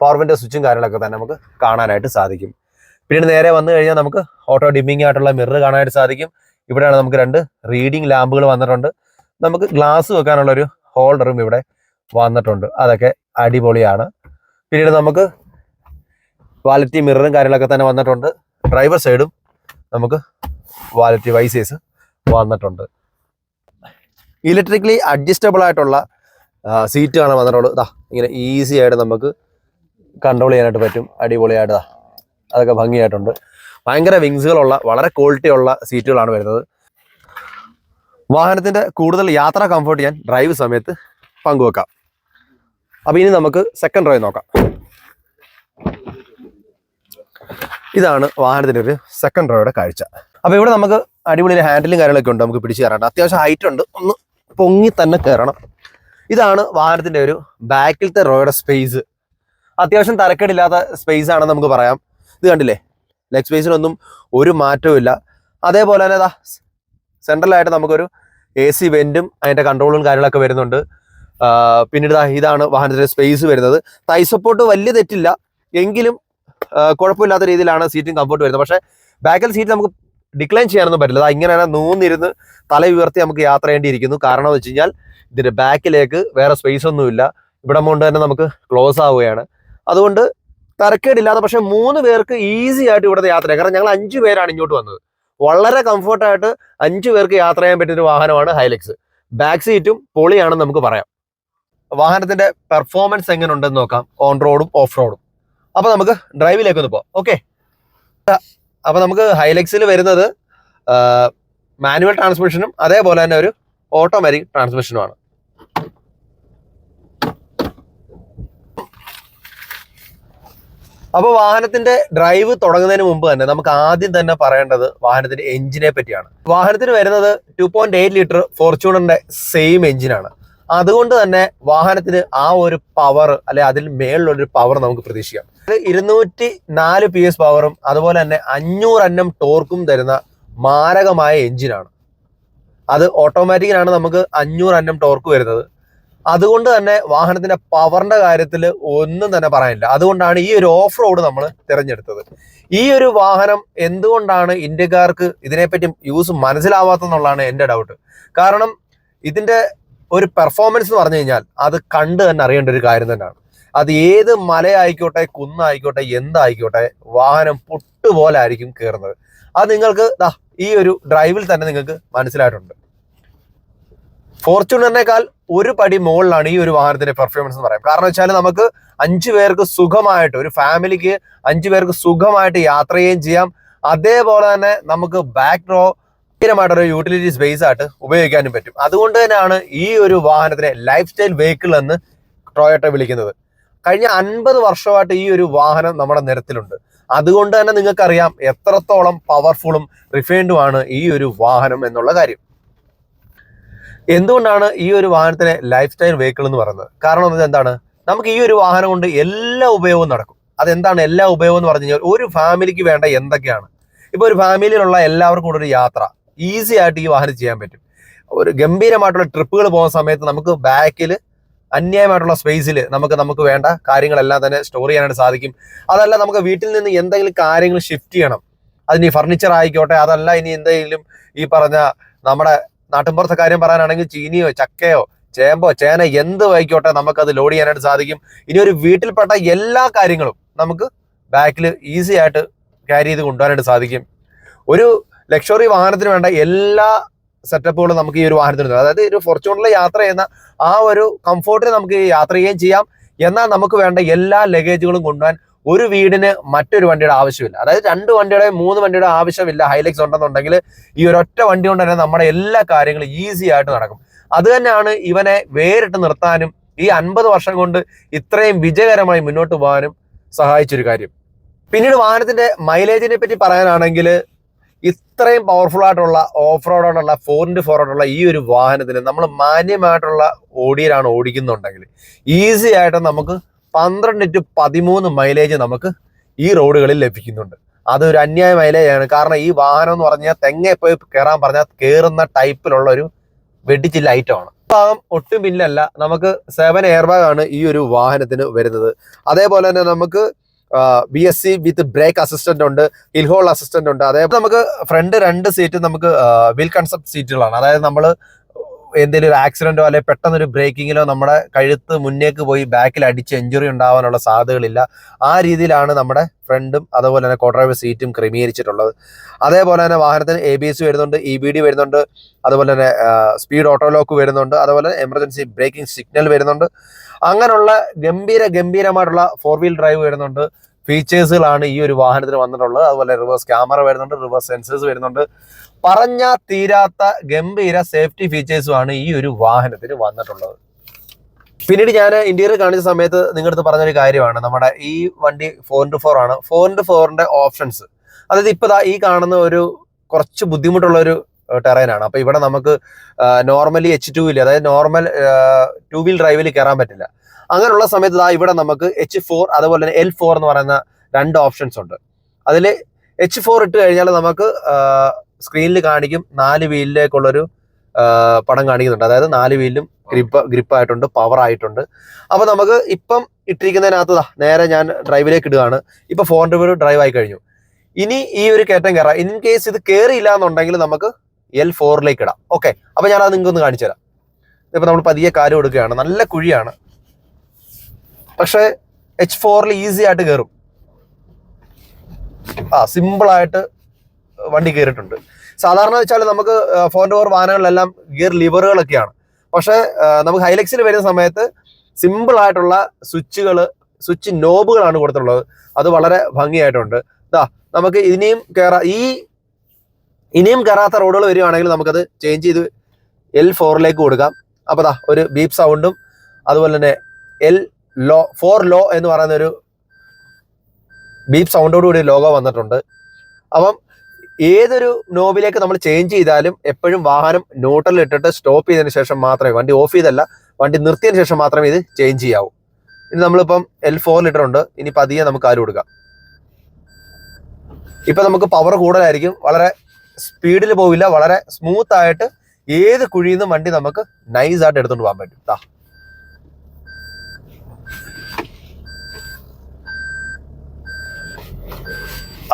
പവർവിന്റെ സ്വിച്ചും കാര്യങ്ങളൊക്കെ തന്നെ നമുക്ക് കാണാനായിട്ട് സാധിക്കും. പിന്നീട് നേരെ വന്നു കഴിഞ്ഞാൽ നമുക്ക് ഓട്ടോ ഡിമ്മിങ് ആയിട്ടുള്ള മിറർ കാണാനായിട്ട് സാധിക്കും. ഇവിടെയാണ് നമുക്ക് രണ്ട് റീഡിംഗ് ലാമ്പുകൾ വന്നിട്ടുണ്ട്. നമുക്ക് ഗ്ലാസ് വെക്കാനുള്ള ഒരു ഹോൾഡറും ഇവിടെ വന്നിട്ടുണ്ട്. അതൊക്കെ അടിപൊളിയാണ്. പിന്നീട് നമുക്ക് വാലറ്റി മിററും കാര്യങ്ങളൊക്കെ തന്നെ വന്നിട്ടുണ്ട്. ഡ്രൈവർ സൈഡും നമുക്ക് വാലറ്റി വൈസേഴ്സ് വന്നിട്ടുണ്ട്. ഇലക്ട്രിക്കലി അഡ്ജസ്റ്റബിൾ ആയിട്ടുള്ള സീറ്റ് കാണാൻ വന്നിട്ടുള്ളത് ഇതാ ഇങ്ങനെ ഈസി ആയിട്ട് നമുക്ക് കൺട്രോൾ ചെയ്യാനായിട്ട് പറ്റും. അടിപൊളിയായിട്ട് ദാ അതൊക്കെ ഭംഗിയായിട്ടുണ്ട്. ഭയങ്കര വിങ്സുകളുള്ള വളരെ ക്വാളിറ്റി ഉള്ള സീറ്റുകളാണ് വരുന്നത്. വാഹനത്തിന്റെ കൂടുതൽ യാത്രാ കംഫർട്ട് ചെയ്യാൻ ഡ്രൈവ് സമയത്ത് പങ്കുവെക്കാം. അപ്പോൾ ഇനി നമുക്ക് സെക്കൻഡ് ഡ്രൈവ് നോക്കാം. ഇതാണ് വാഹനത്തിന്റെ ഒരു സെക്കൻഡ് റോയുടെ കാഴ്ച. അപ്പോൾ ഇവിടെ നമുക്ക് അടിപൊളി ഹാൻഡിലും കാര്യങ്ങളൊക്കെ ഉണ്ട് നമുക്ക് പിടിച്ച് കയറാണ്ട് അത്യാവശ്യം ഹൈറ്റ് ഉണ്ട്. ഒന്ന് പൊങ്ങി തന്നെ കയറണം. ഇതാണ് വാഹനത്തിന്റെ ഒരു ബാക്കിലത്തെ റോയുടെ സ്പേസ് അത്യാവശ്യം തരക്കേടില്ലാത്ത സ്പേസ് ആണെന്ന് നമുക്ക് പറയാം. ഇത് കണ്ടില്ലേ? ലെഗ് സ്പേസിനൊന്നും ഒരു മാറ്റവും അതേപോലെ തന്നെ ഇതാ സെൻട്രലായിട്ട് നമുക്കൊരു എ സി വെന്റും അതിന്റെ കൺട്രോളും കാര്യങ്ങളൊക്കെ വരുന്നുണ്ട്. പിന്നീട് ഇതാണ് വാഹനത്തിന്റെ സ്പേസ് വരുന്നത്. തൈ സപ്പോർട്ട് വലിയ തെറ്റില്ല. എങ്കിലും കുഴപ്പമില്ലാത്ത രീതിയിലാണ് സീറ്റിംഗ് കംഫർട്ട് വരുന്നത്. പക്ഷേ ബാക്കിൽ സീറ്റ് നമുക്ക് ഡിക്ലൈൻ ചെയ്യാനൊന്നും പറ്റില്ല. അത് ഇങ്ങനെ നൂന്നിരുന്ന് തല ഉയർത്തി നമുക്ക് യാത്ര ചെയ്യേണ്ടിയിരിക്കുന്നു. കാരണം വെച്ച് കഴിഞ്ഞാൽ ഇതിന്റെ ബാക്കിലേക്ക് വേറെ സ്പേസ് ഒന്നുമില്ല. ഇവിടെ കൊണ്ട് തന്നെ നമുക്ക് ക്ലോസ് ആവുകയാണ്. അതുകൊണ്ട് തരക്കേടില്ലാതെ പക്ഷേ മൂന്ന് പേർക്ക് ഈസി ആയിട്ട് ഇവിടുത്തെ യാത്ര ചെയ്യാം. കാരണം ഞങ്ങൾ അഞ്ചു പേരാണ് ഇങ്ങോട്ട് വന്നത്. വളരെ കംഫർട്ടായിട്ട് അഞ്ച് പേർക്ക് യാത്ര ചെയ്യാൻ പറ്റുന്ന ഒരു വാഹനമാണ് ഹൈലക്സ് ബാക്ക് സീറ്റും പൊളിയാണെന്ന് നമുക്ക് പറയാം. വാഹനത്തിന്റെ പെർഫോമൻസ് എങ്ങനെ ഉണ്ടെന്ന് നോക്കാം ഓൺ റോഡും ഓഫ് റോഡും അപ്പൊ നമുക്ക് ഡ്രൈവിലേക്ക് ഒന്ന് പോവാം ഓക്കെ അപ്പൊ നമുക്ക് ഹൈലക്സിൽ വരുന്നത് മാനുവൽ ട്രാൻസ്മിഷനും അതേപോലെ തന്നെ ഒരു ഓട്ടോമാറ്റിക് ട്രാൻസ്മിഷനുമാണ് അപ്പോൾ വാഹനത്തിന്റെ ഡ്രൈവ് തുടങ്ങുന്നതിന് മുമ്പ് തന്നെ നമുക്ക് ആദ്യം തന്നെ പറയേണ്ടത് വാഹനത്തിന്റെ എഞ്ചിനെ പറ്റിയാണ്. വാഹനത്തിന് വരുന്നത് ടു പോയിന്റ് എയ്റ്റ് ലിറ്റർ ഫോർച്യൂണറിന്റെ സെയിം എഞ്ചിനാണ് അതുകൊണ്ട് തന്നെ വാഹനത്തിന് ആ ഒരു പവർ അല്ലെ അതിൽ മേളിലൊരു പവർ നമുക്ക് പ്രതീക്ഷിക്കാം. ഇരുന്നൂറ്റി നാല് പി എസ് പവറും അതുപോലെ തന്നെ അഞ്ഞൂറ് എണ്ണം ടോർക്കും തരുന്ന മാരകമായ എഞ്ചിനാണ് അത് ഓട്ടോമാറ്റിക്കിലാണ് നമുക്ക് അഞ്ഞൂറ് എണ്ണം ടോർക്ക് വരുന്നത്. അതുകൊണ്ട് തന്നെ വാഹനത്തിന്റെ പവറിന്റെ കാര്യത്തിൽ ഒന്നും തന്നെ പറയാനില്ല. അതുകൊണ്ടാണ് ഈ ഒരു ഓഫ് റോഡ് നമ്മൾ തിരഞ്ഞെടുത്തത്. ഈ ഒരു വാഹനം എന്തുകൊണ്ടാണ് ഇന്ത്യക്കാർക്ക് ഇതിനെപ്പറ്റി യൂസ് മനസ്സിലാവാത്തെന്നുള്ളതാണ് എന്റെ ഡൗട്ട് കാരണം ഇതിന്റെ ഒരു പെർഫോമൻസ് എന്ന് പറഞ്ഞു കഴിഞ്ഞാൽ അത് കണ്ട് തന്നെ അറിയേണ്ട ഒരു കാര്യം തന്നെയാണ്. അത് ഏത് മലയായിക്കോട്ടെ കുന്നായിക്കോട്ടെ എന്തായിക്കോട്ടെ വാഹനം പൊട്ടുപോലെ ആയിരിക്കും കയറുന്നത് അത് നിങ്ങൾക്ക് ദാ ഈ ഒരു ഡ്രൈവിൽ തന്നെ നിങ്ങൾക്ക് മനസ്സിലായിട്ടുണ്ട്. ഫോർച്യൂണറിനേക്കാൾ ഒരു പടി മുകളിലാണ് ഈ ഒരു വാഹനത്തിന്റെ പെർഫോമൻസ് എന്ന് പറയാം. കാരണം വെച്ചാൽ നമുക്ക് അഞ്ചു പേർക്ക് സുഖമായിട്ട് ഒരു ഫാമിലിക്ക് അഞ്ചു പേർക്ക് സുഖമായിട്ട് യാത്ര ചെയ്യുകയും ചെയ്യാം. അതേപോലെ തന്നെ നമുക്ക് ബാക്ക് റോ ഭയങ്കരമായിട്ടൊരു യൂട്ടിലിറ്റി സ്പേസ് ആയിട്ട് ഉപയോഗിക്കാനും പറ്റും. അതുകൊണ്ട് തന്നെയാണ് ഈ ഒരു വാഹനത്തിനെ ലൈഫ് സ്റ്റൈൽ വെഹിക്കിൾ എന്ന് ടൊയോട്ട വിളിക്കുന്നത്. കഴിഞ്ഞ അൻപത് വർഷമായിട്ട് ഈ ഒരു വാഹനം നമ്മുടെ നിരത്തിലുണ്ട്. അതുകൊണ്ട് തന്നെ നിങ്ങൾക്കറിയാം എത്രത്തോളം പവർഫുള്ളും റിഫൈൻഡുമാണ് ഈ ഒരു വാഹനം എന്നുള്ള കാര്യം. എന്തുകൊണ്ടാണ് ഈ ഒരു വാഹനത്തിനെ ലൈഫ് സ്റ്റൈൽ വെഹിക്കിൾ എന്ന് പറയുന്നത്? കാരണം എന്നത് എന്താണ്? നമുക്ക് ഈ ഒരു വാഹനം കൊണ്ട് എല്ലാ ഉപയോഗവും നടക്കും. അതെന്താണ് എല്ലാ ഉപയോഗം എന്ന് പറഞ്ഞു കഴിഞ്ഞാൽ ഒരു ഫാമിലിക്ക് വേണ്ട എന്തൊക്കെയാണ്? ഇപ്പൊ ഒരു ഫാമിലിയിലുള്ള എല്ലാവർക്കും കൂടെ ഒരു യാത്ര. ഈസി ആയിട്ട് ഈ വാഹനം ചെയ്യാൻ പറ്റും. ഒരു ഗംഭീരമായിട്ടുള്ള ട്രിപ്പുകൾ പോകുന്ന സമയത്ത് നമുക്ക് ബാക്കിൽ അന്യായമായിട്ടുള്ള സ്പേസിൽ നമുക്ക് നമുക്ക് വേണ്ട കാര്യങ്ങളെല്ലാം തന്നെ സ്റ്റോർ ചെയ്യാനായിട്ട് സാധിക്കും. അതല്ല നമുക്ക് വീട്ടിൽ നിന്ന് എന്തെങ്കിലും കാര്യങ്ങൾ ഷിഫ്റ്റ് ചെയ്യണം. അതിന് ഫർണിച്ചർ ആയിക്കോട്ടെ അതല്ല ഇനി എന്തെങ്കിലും ഈ പറഞ്ഞ നമ്മുടെ നാട്ടിൻപുറത്തെ കാര്യം പറയാനാണെങ്കിൽ ചീനിയോ ചക്കയോ ചേമ്പോ ചേന എന്ത് നമുക്ക് നമുക്കത് ലോഡ് ചെയ്യാനായിട്ട് സാധിക്കും. ഇനി ഒരു വീട്ടിൽപ്പെട്ട എല്ലാ കാര്യങ്ങളും നമുക്ക് ബാക്കിൽ ഈസി ആയിട്ട് ക്യാരി ചെയ്ത് കൊണ്ടുപോകാനായിട്ട് സാധിക്കും. ഒരു ലക്ഷറി വാഹനത്തിന് വേണ്ട എല്ലാ സെറ്റപ്പുകളും നമുക്ക് ഈ ഒരു വാഹനത്തിന് അതായത് ഒരു ഫോർച്യൂണറിൽ യാത്ര ചെയ്യുന്ന ആ ഒരു കംഫോർട്ടിൽ നമുക്ക് യാത്ര ചെയ്യുകയും ചെയ്യാം. എന്നാൽ നമുക്ക് വേണ്ട എല്ലാ ലഗേജുകളും കൊണ്ടുപോകാൻ ഒരു വീടിന് മറ്റൊരു വണ്ടിയുടെ ആവശ്യമില്ല. അതായത് രണ്ട് വണ്ടിയുടെ മൂന്ന് വണ്ടിയുടെ ആവശ്യമില്ല. ഹൈലക്സ് ഉണ്ടെന്നുണ്ടെങ്കിൽ ഈ ഒരൊറ്റ വണ്ടി കൊണ്ട് തന്നെ നമ്മുടെ എല്ലാ കാര്യങ്ങളും ഈസി ആയിട്ട് നടക്കും. അത് തന്നെയാണ് ഇവനെ വേറിട്ട് നിർത്താനും ഈ അൻപത് വർഷം കൊണ്ട് ഇത്രയും വിജയകരമായി മുന്നോട്ട് പോകാനും സഹായിച്ചൊരു കാര്യം. പിന്നീട് വാഹനത്തിന്റെ മൈലേജിനെ പറ്റി പറയാനാണെങ്കിൽ ഇത്രയും പവർഫുൾ ആയിട്ടുള്ള ഓഫ് റോഡോടുള്ള ഫോർ ആയിട്ടുള്ള ഈ ഒരു വാഹനത്തിന് നമ്മൾ മാന്യമായിട്ടുള്ള ഓടിയിലാണ് ഓടിക്കുന്നുണ്ടെങ്കിൽ ഈസി ആയിട്ട് നമുക്ക് പന്ത്രണ്ട് ടു പതിമൂന്ന് മൈലേജ് നമുക്ക് ഈ റോഡുകളിൽ ലഭിക്കുന്നുണ്ട്. അതൊരു അന്യായ മൈലേജാണ് കാരണം ഈ വാഹനം എന്ന് പറഞ്ഞാൽ തെങ്ങെ പോയി കയറാൻ പറഞ്ഞാൽ കയറുന്ന ടൈപ്പിലുള്ള ഒരു വെടിച്ചില്ല ഐറ്റമാണ് ഭാഗം ഒട്ടും പിന്നല്ല. നമുക്ക് സെവൻ എയർ ബാഗ് ആണ് ഈ ഒരു വാഹനത്തിന് വരുന്നത്. അതേപോലെ തന്നെ നമുക്ക് B S C with brake assistant ഉണ്ട് ഹിൽ ഹോൾ അസിസ്റ്റന്റ് ഉണ്ട്. അതേപോലെ നമുക്ക് ഫ്രണ്ട് രണ്ട് സീറ്റ് നമുക്ക് വീൽ കൺസെപ്റ്റ് സീറ്റുകളാണ് അതായത് നമ്മൾ എന്തെങ്കിലും ഒരു ആക്സിഡന്റോ അല്ലെങ്കിൽ പെട്ടെന്ന് ഒരു ബ്രേക്കിങ്ങിലോ നമ്മുടെ കഴുത്ത് മുന്നേക്ക് പോയി ബാക്കിൽ അടിച്ച് എഞ്ചുറി ഉണ്ടാവാനുള്ള സാധ്യതകളില്ല. ആ രീതിയിലാണ് നമ്മുടെ ഫ്രണ്ടും അതുപോലെ തന്നെ കോ ഡ്രൈവർ സീറ്റും ക്രമീകരിച്ചിട്ടുള്ളത്. അതേപോലെ തന്നെ വാഹനത്തിന് എ ബി എസ് വരുന്നുണ്ട് ഇ ബി ഡി വരുന്നുണ്ട് അതുപോലെ തന്നെ സ്പീഡ് ഓട്ടോ ലോക്ക് വരുന്നുണ്ട് അതുപോലെ എമർജൻസി ബ്രേക്കിംഗ് സിഗ്നൽ വരുന്നുണ്ട്. അങ്ങനെയുള്ള ഗംഭീര ഗംഭീരമായിട്ടുള്ള ഫോർ വീൽ ഡ്രൈവ് വരുന്നുണ്ട്. ഫീച്ചേഴ്സുകളാണ് ഈ ഒരു വാഹനത്തിന് വന്നിട്ടുള്ളത്. അതുപോലെ റിവേഴ്സ് ക്യാമറ വരുന്നുണ്ട് റിവേഴ്സ് സെൻസേഴ്സ് വരുന്നുണ്ട്. പറഞ്ഞ തീരാത്ത ഗംഭീര സേഫ്റ്റി ഫീച്ചേഴ്സുമാണ് ഈ ഒരു വാഹനത്തിന് വന്നിട്ടുള്ളത്. പിന്നീട് ഞാൻ ഇന്റീരിയർ കാണിച്ച സമയത്ത് നിങ്ങളടുത്ത് പറഞ്ഞൊരു കാര്യമാണ്. നമ്മുടെ ഈ വണ്ടി ഫോർ ഇന്റു ഫോർ ആണ്. ഫോർ ഇന്റു ഫോറിന്റെ ഓപ്ഷൻസ് അതായത് ഇപ്പൊ ദാ ഈ കാണുന്ന ഒരു കുറച്ച് ബുദ്ധിമുട്ടുള്ള ഒരു ടെറൈനാണ് അപ്പൊ ഇവിടെ നമുക്ക് നോർമലി എച്ച് ടു വീൽ അതായത് നോർമൽ ടു വീൽ ഡ്രൈവിൽ കയറാൻ പറ്റില്ല. അങ്ങനെയുള്ള സമയത്ത് ദാ ഇവിടെ നമുക്ക് എച്ച് ഫോർ അതുപോലെ തന്നെ എൽ ഫോർ എന്ന് പറയുന്ന രണ്ട് ഓപ്ഷൻസ് ഉണ്ട്. അതിൽ എച്ച് ഫോർ ഇട്ട് കഴിഞ്ഞാൽ നമുക്ക് സ്ക്രീനിൽ കാണിക്കും. നാല് വീലിലേക്കുള്ളൊരു പടം കാണിക്കുന്നുണ്ട്. അതായത് നാല് വീലിലും ഗ്രിപ്പ് ഗ്രിപ്പ് ആയിട്ടുണ്ട് പവർ ആയിട്ടുണ്ട് അപ്പോൾ നമുക്ക് ഇപ്പം ഇട്ടിരിക്കുന്നതിനകത്ത് നേരെ ഞാൻ ഡ്രൈവിലേക്ക് ഇടുകയാണ്. ഇപ്പൊ ഫോർ ഹൺഡ്രഡ് ഡ്രൈവ് ആയി കഴിഞ്ഞു. ഇനി ഈ ഒരു കയറ്റം കയറാം ഇൻ കേസ് ഇത് കയറിയില്ല എന്നുണ്ടെങ്കിൽ നമുക്ക് എൽ ഫോറിലേക്ക് ഇടാം. ഓക്കെ അപ്പോൾ ഞാൻ അത് നിങ്ങൾക്ക് ഒന്ന് കാണിച്ചു തരാം. ഇപ്പൊ നമ്മൾ പതിയെ കാര്യം എടുക്കുകയാണ് നല്ല കുഴിയാണ്. പക്ഷേ എച്ച് ഫോറിൽ ഈസി ആയിട്ട് കയറും ആ സിമ്പിൾ ആയിട്ട് വണ്ടി കയറിയിട്ടുണ്ട്. സാധാരണ വെച്ചാൽ നമുക്ക് ഫോർ ഡോർ വാഹനങ്ങളിലെല്ലാം ഗിയർ ലിവറുകളൊക്കെയാണ് പക്ഷേ നമുക്ക് ഹൈലക്സിൽ വരുന്ന സമയത്ത് സിമ്പിൾ ആയിട്ടുള്ള സ്വിച്ചുകൾ സ്വിച്ച് നോബുകളാണ് കൊടുത്തിട്ടുള്ളത്. അത് വളരെ ഭംഗിയായിട്ടുണ്ട്. ഇതാ നമുക്ക് ഇനിയും കയറാ ഈ ഇനിയും കയറാത്ത റോഡുകൾ വരികയാണെങ്കിൽ നമുക്കത് ചേഞ്ച് ചെയ്ത് എൽ ഫോറിലേക്ക് കൊടുക്കാം. അപ്പോൾ ദാ ഒരു ബീപ് സൗണ്ടും അതുപോലെ തന്നെ എൽ ലോ ഫോർ ലോ എന്ന് പറയുന്ന ഒരു ബീപ് സൗണ്ടോട് കൂടി ലോഗോ വന്നിട്ടുണ്ട്. അപ്പം ഏതൊരു നോബിലേക്ക് നമ്മൾ ചേഞ്ച് ചെയ്താലും എപ്പോഴും വാഹനം ന്യൂട്രലിൽ ഇട്ടിട്ട് സ്റ്റോപ്പ് ചെയ്തതിന് ശേഷം മാത്രമേ വണ്ടി ഓഫ് ചെയ്തല്ല വണ്ടി നിർത്തിയതിന് ശേഷം മാത്രമേ ഇത് ചേഞ്ച് ചെയ്യാവൂ. ഇനി നമ്മളിപ്പം എൽ ഫോർ ലിറ്റർ ഉണ്ട് ഇനി പതിയെ നമുക്ക് ആര് കൊടുക്കാം. ഇപ്പൊ നമുക്ക് പവർ കൂടുതലായിരിക്കും വളരെ സ്പീഡിൽ പോവില്ല വളരെ സ്മൂത്ത് ആയിട്ട് ഏത് കുഴിയിൽ നിന്നും വണ്ടി നമുക്ക് നൈസ് ആയിട്ട് എടുത്തുകൊണ്ട് പോകാൻ പറ്റും. താ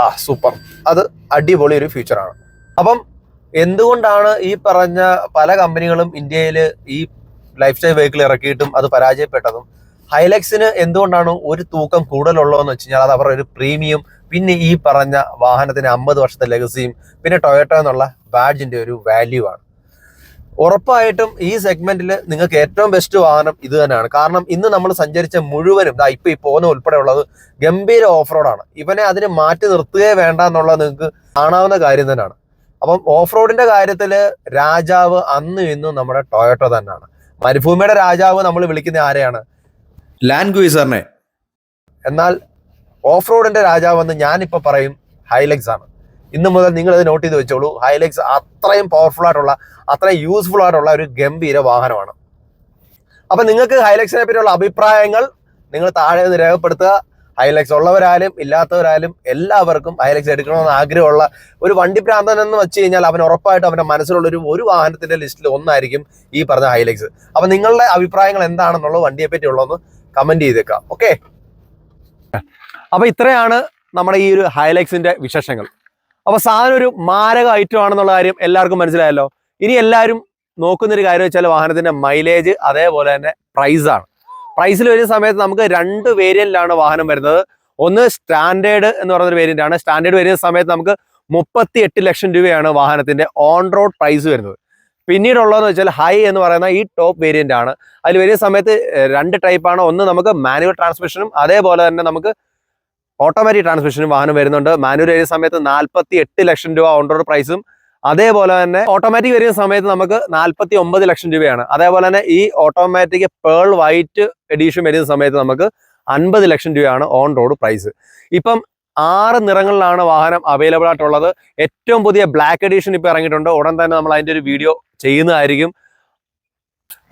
ആ സൂപ്പർ അത് അടിപൊളി ഒരു ഫീച്ചറാണ് അപ്പം എന്തുകൊണ്ടാണ് ഈ പറഞ്ഞ പല കമ്പനികളും ഇന്ത്യയിൽ ഈ ലൈഫ് സ്റ്റൈൽ വെഹിക്കിൾ ഇറക്കിയിട്ടും അത് പരാജയപ്പെട്ടതും? ഹൈലക്സിന് എന്തുകൊണ്ടാണ് ഒരു തൂക്കം കൂടുതലുള്ളതെന്ന് വെച്ച് കഴിഞ്ഞാൽ അത് അവരുടെ ഒരു പ്രീമിയം പിന്നെ ഈ പറഞ്ഞ വാഹനത്തിന് അമ്പത് വർഷത്തെ ലെഗസിയും പിന്നെ ടൊയോട്ടോ എന്നുള്ള ബാഡ്ജിന്റെ ഒരു വാല്യൂ ആണ്. ഉറപ്പായിട്ടും ഈ സെഗ്മെന്റിൽ നിങ്ങൾക്ക് ഏറ്റവും ബെസ്റ്റ് വാഹനം ഇത് തന്നെയാണ്. കാരണം ഇന്ന് നമ്മൾ സഞ്ചരിച്ച മുഴുവനും ദാ ഇപ്പൊ ഈ പോകുന്ന ഉൾപ്പെടെ ഉള്ളത് ഗംഭീര ഓഫ് റോഡാണ് ഇവനെ അതിന് മാറ്റി നിർത്തുകയേ വേണ്ട എന്നുള്ളത് നിങ്ങൾക്ക് കാണാവുന്ന കാര്യം തന്നെയാണ്. അപ്പം ഓഫ് റോഡിന്റെ കാര്യത്തിൽ രാജാവ് അന്നും ഇന്നും നമ്മുടെ ടൊയോട്ട തന്നെയാണ്. മരുഭൂമിയുടെ രാജാവ് നമ്മൾ വിളിക്കുന്ന ആരെയാണ്? ലാൻഡ് ക്രൂയിസറിനെ എന്നാൽ ഓഫ് റോഡിന്റെ രാജാവ് എന്ന് ഞാനിപ്പോൾ പറയും ഹൈലക്സ് ആണ്. ഇന്ന് മുതൽ നിങ്ങൾ ഇത് നോട്ട് ചെയ്ത് വെച്ചോളൂ. ഹൈലക്സ് അത്രയും പവർഫുൾ ആയിട്ടുള്ള അത്രയും യൂസ്ഫുൾ ആയിട്ടുള്ള ഒരു ഗംഭീര വാഹനമാണ്. അപ്പൊ നിങ്ങൾക്ക് ഹൈലക്സിനെ പറ്റിയുള്ള അഭിപ്രായങ്ങൾ നിങ്ങൾ താഴെ നിന്ന് രേഖപ്പെടുത്തുക. ഹൈലക്സ് ഉള്ളവരായാലും ഇല്ലാത്തവരായാലും എല്ലാവർക്കും ഹൈലക്സ് എടുക്കണമെന്ന് ആഗ്രഹമുള്ള ഒരു വണ്ടി പ്രാന്തൻ എന്ന് വെച്ച് കഴിഞ്ഞാൽ അവൻ ഉറപ്പായിട്ട് അവന്റെ മനസ്സിലുള്ള ഒരു വാഹനത്തിന്റെ ലിസ്റ്റിൽ ഒന്നായിരിക്കും ഈ പറഞ്ഞ ഹൈലക്സ് അപ്പൊ നിങ്ങളുടെ അഭിപ്രായങ്ങൾ എന്താണെന്നുള്ളത് വണ്ടിയെ പറ്റിയുള്ളതെന്ന് കമന്റ് ചെയ്തേക്കാം. ഓക്കെ അപ്പൊ ഇത്രയാണ് നമ്മുടെ ഈ ഒരു ഹൈലക്സിന്റെ വിശേഷങ്ങൾ. അപ്പൊ സാധനം ഒരു മാരക ഐറ്റം ആണെന്നുള്ള കാര്യം എല്ലാവർക്കും മനസ്സിലായല്ലോ. ഇനി എല്ലാവരും നോക്കുന്ന ഒരു കാര്യം വെച്ചാൽ വാഹനത്തിന്റെ മൈലേജ് അതേപോലെ തന്നെ പ്രൈസ് ആണ്. പ്രൈസിൽ വരുന്ന സമയത്ത് നമുക്ക് രണ്ട് വേരിയന്റിലാണ് വാഹനം വരുന്നത്. ഒന്ന് സ്റ്റാൻഡേർഡ് എന്ന് പറയുന്ന വേരിയന്റ് ആണ്. സ്റ്റാൻഡേർഡ് വരുന്ന സമയത്ത് നമുക്ക് മുപ്പത്തി എട്ട് ലക്ഷം രൂപയാണ് വാഹനത്തിന്റെ ഓൺ റോഡ് പ്രൈസ് വരുന്നത്. പിന്നീടുള്ളതെന്ന് വെച്ചാൽ ഹൈ എന്ന് പറയുന്ന ഈ ടോപ്പ് വേരിയന്റ് ആണ്. അതിൽ വരുന്ന സമയത്ത് രണ്ട് ടൈപ്പാണ് ഒന്ന് നമുക്ക് മാനുവൽ ട്രാൻസ്മിഷനും അതേപോലെ തന്നെ നമുക്ക് ഓട്ടോമാറ്റിക് ട്രാൻസ്മിഷനും വാഹനം വരുന്നുണ്ട്. മാനുവൽ വരുന്ന സമയത്ത് നാൽപ്പത്തി എട്ട് ലക്ഷം രൂപ ഓൺ റോഡ് പ്രൈസും അതേപോലെ തന്നെ ഓട്ടോമാറ്റിക് വരുന്ന സമയത്ത് നമുക്ക് നാൽപ്പത്തി ഒമ്പത് ലക്ഷം രൂപയാണ്. അതേപോലെ തന്നെ ഈ ഓട്ടോമാറ്റിക് പേൾ വൈറ്റ് എഡീഷൻ വരുന്ന സമയത്ത് നമുക്ക് അൻപത് ലക്ഷം രൂപയാണ് ഓൺ റോഡ് പ്രൈസ് ഇപ്പം ആറ് നിറങ്ങളിലാണ് വാഹനം അവൈലബിൾ ആയിട്ടുള്ളത്. ഏറ്റവും പുതിയ ബ്ലാക്ക് എഡീഷൻ ഇപ്പോൾ ഇറങ്ങിയിട്ടുണ്ട്. ഉടൻ തന്നെ നമ്മൾ അതിന്റെ ഒരു വീഡിയോ ചെയ്യുന്നതായിരിക്കും.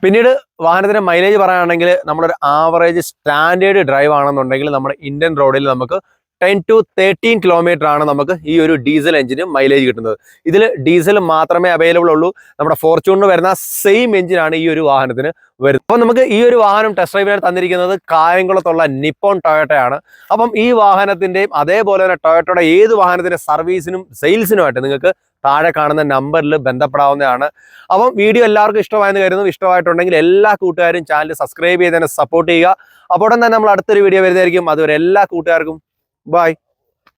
പിന്നീട് വാഹനത്തിന്റെ മൈലേജ് പറയുകയാണെങ്കിൽ നമ്മളൊരു ആവറേജ് സ്റ്റാൻഡേർഡ് ഡ്രൈവ് ആണെന്നുണ്ടെങ്കിൽ നമ്മുടെ ഇന്ത്യൻ റോഡിൽ നമുക്ക് ടെൻ ടു തേർട്ടീൻ കിലോമീറ്റർ ആണ് നമുക്ക് ഈ ഒരു ഡീസൽ എഞ്ചിന് മൈലേജ് കിട്ടുന്നത്. ഇതിൽ ഡീസൽ മാത്രമേ അവൈലബിൾ ഉള്ളൂ. നമ്മുടെ ഫോർച്യൂണിന് വരുന്ന സെയിം എഞ്ചിനാണ് ഈ ഒരു വാഹനത്തിന് വരുന്നത്. അപ്പം നമുക്ക് ഈ ഒരു വാഹനം ടെസ്റ്റ് ഡ്രൈവിനായി തന്നിരിക്കുന്നത് കായംകുളത്തുള്ള നിപ്പോൺ ടൊയോട്ടയാണ്. അപ്പം ഈ വാഹനത്തിന്റെയും അതേപോലെ തന്നെ ടൊയോട്ടയുടെ ഏത് വാഹനത്തിന്റെ സർവീസിനും സെയിൽസിനുമായിട്ട് നിങ്ങൾക്ക് താഴെ കാണുന്ന നമ്പറിൽ ബന്ധപ്പെടാവുന്നതാണ്. അപ്പം വീഡിയോ എല്ലാവർക്കും ഇഷ്ടമായെന്ന് കരുതുന്നു. ഇഷ്ടമായിട്ടുണ്ടെങ്കിൽ എല്ലാ കൂട്ടുകാരും ചാനൽ സബ്സ്ക്രൈബ് ചെയ്ത് തന്നെ സപ്പോർട്ട് ചെയ്യുക. അപ്പോൾ തന്നെ നമ്മൾ അടുത്തൊരു വീഡിയോ വരുന്നതായിരിക്കും. അതുവരെ എല്ലാ കൂട്ടുകാർക്കും ബൈ